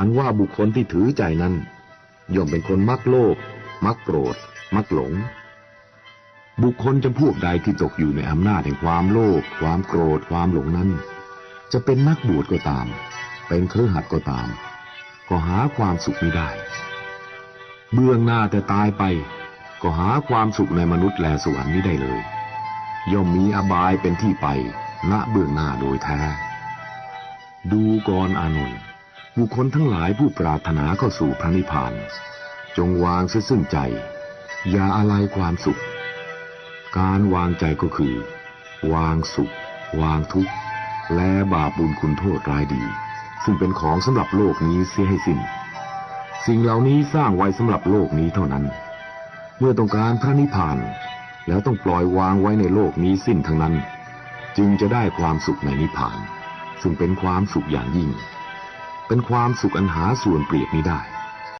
อันว่าบุคคลที่ถือใจนั้น ย่อมเป็นคนมักโลภมักโกรธ มักหลง บุคคลจำพวกใดที่ตกอยู่ในอำนาจแห่งความโลภความโกรธความหลงนั้น จะเป็นนักบวชก็ตาม เป็นเครือขัดก็ตาม ก็หาความสุขไม่ได้ เบื้องหน้าแต่ตายไป ก็หาความสุขในมนุษย์แลสวรรค์ไม่ได้เลย ย่อมมีอบายเป็นที่ไปณเบื้องหน้าโดยแท้ ดูกรอานนท์ บุคคลทั้งหลายผู้ปรารถนาเข้าสู่พระนิพพาน จงวางเสียซึ่งใจ อย่าอะไรความสุข การวางใจก็คือ วางสุข วางทุกข์ และบาปบุญคุณโทษร้ายดี ซึ่งเป็นของสำหรับโลกนี้เสียให้สิ้น สิ่งเหล่านี้สร้างไว้สำหรับโลกนี้เท่านั้น เมื่อต้องการพระนิพพาน แล้วต้องปล่อยวางไว้ในโลกนี้สิ้นทั้งนั้น จึงจะได้ความสุขในนิพพาน ซึ่งเป็นความสุขอย่างยิ่ง เป็นความสุขอันหาส่วนเปรียบมิได้